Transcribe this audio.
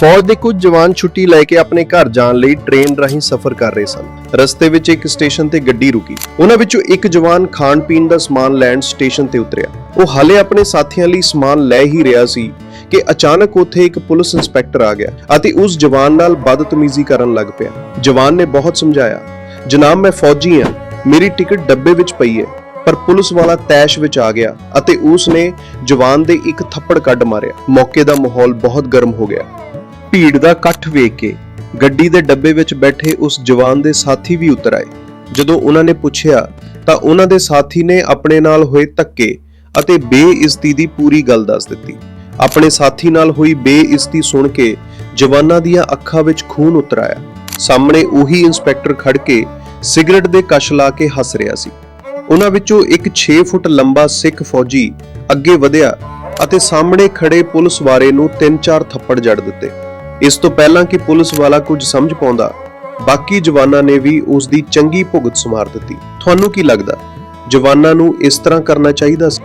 ਫੌਜ ਦੇ ਕੁਝ ਜਵਾਨ ਛੁੱਟੀ ਲੈ ਕੇ ਆਪਣੇ ਘਰ ਜਾਣ ਲਈ ਟ੍ਰੇਨ ਰਾਹੀਂ ਸਫ਼ਰ ਕਰ ਰਹੇ ਸਨ। ਰਸਤੇ ਵਿੱਚ ਇੱਕ ਸਟੇਸ਼ਨ ਤੇ ਗੱਡੀ ਰੁਕੀ। ਉਹਨਾਂ ਵਿੱਚੋਂ ਇੱਕ ਜਵਾਨ ਖਾਣ ਪੀਣ ਦਾ ਸਮਾਨ ਲੈਣ ਸਟੇਸ਼ਨ ਤੇ ਉਤਰਿਆ। ਉਹ ਹਾਲੇ ਆਪਣੇ ਸਾਥੀਆਂ ਲਈ ਸਮਾਨ ਲੈ ਹੀ ਰਿਹਾ ਸੀ ਕਿ ਅਚਾਨਕ ਉੱਥੇ ਇੱਕ ਪੁਲਿਸ ਇੰਸਪੈਕਟਰ ਆ ਗਿਆ ਅਤੇ ਉਸ ਜਵਾਨ ਨਾਲ ਬਦਤਮੀਜ਼ੀ ਕਰਨ ਲੱਗ ਪਿਆ। ਜਵਾਨ ਨੇ ਬਹੁਤ ਸਮਝਾਇਆ, ਜਨਾਬ, ਮੈਂ ਫੌਜੀ ਹਾਂ। ਮੇਰੀ ਟਿਕਟ ਡੱਬੇ ਵਿੱਚ ਪਈ ਹੈ, ਪਰ ਪੁਲਿਸ ਵਾਲਾ ਤੈਸ਼ ਵਿੱਚ ਆ ਗਿਆ ਅਤੇ ਉਸ ਨੇ ਜਵਾਨ ਦੇ ਇੱਕ ਥੱਪੜ ਕੱਢ ਮਾਰਿਆ। ਮੌਕੇ ਦਾ ਮਾਹੌਲ ਬਹੁਤ ਗਰਮ ਹੋ ਗਿਆ। ਭੀੜ ਦਾ ਇਕੱਠ ਵੇਖ ਕੇ ਗੱਡੀ ਦੇ ਡੱਬੇ ਵਿੱਚ ਬੈਠੇ ਉਸ ਜਵਾਨ ਦੇ ਸਾਥੀ ਵੀ ਉਤਰ ਆਏ। ਜਦੋਂ ਉਹਨਾਂ ਨੇ ਪੁੱਛਿਆ, ਤਾਂ ਉਹਨਾਂ ਦੇ ਸਾਥੀ ਨੇ ਆਪਣੇ ਨਾਲ ਹੋਏ ਧੱਕੇ ਅਤੇ ਬੇਇੱਜ਼ਤੀ ਦੀ ਪੂਰੀ ਗੱਲ ਦੱਸ ਦਿੱਤੀ। ਆਪਣੇ ਸਾਥੀ ਨਾਲ ਹੋਈ ਬੇਇੱਜ਼ਤੀ ਸੁਣ ਕੇ ਜਵਾਨਾਂ ਦੀਆਂ ਅੱਖਾਂ ਵਿੱਚ ਖੂਨ ਉਤਰ ਆਇਆ। ਸਾਹਮਣੇ ਉਹੀ ਇੰਸਪੈਕਟਰ ਖੜ ਕੇ ਸਿਗਰਟ ਦੇ ਕਸ਼ ਲਾ ਕੇ ਹੱਸ ਰਿਹਾ ਸੀ। ਉਹਨਾਂ ਵਿੱਚੋਂ ਇੱਕ 6 ਫੁੱਟ ਲੰਬਾ ਸਿੱਖ ਫੌਜੀ ਅੱਗੇ ਵਧਿਆ ਅਤੇ ਸਾਹਮਣੇ ਖੜੇ ਪੁਲਿਸ ਵਾਲੇ ਨੂੰ ਤਿੰਨ ਚਾਰ ਥੱਪੜ ਜੜ ਦਿੱਤੇ। ਇਸ ਤੋਂ ਪਹਿਲਾਂ ਕਿ ਪੁਲਿਸ ਵਾਲਾ ਕੁਝ ਸਮਝ ਪਾਉਂਦਾ, ਬਾਕੀ ਜਵਾਨਾਂ ਨੇ ਵੀ ਉਸ ਦੀ ਚੰਗੀ ਭੁਗਤ ਸਮਾਰ ਦਿੱਤੀ। ਤੁਹਾਨੂੰ ਕੀ ਲੱਗਦਾ? ਜਵਾਨਾਂ ਨੂੰ ਇਸ ਤਰ੍ਹਾਂ ਕਰਨਾ ਚਾਹੀਦਾ ਸੀ?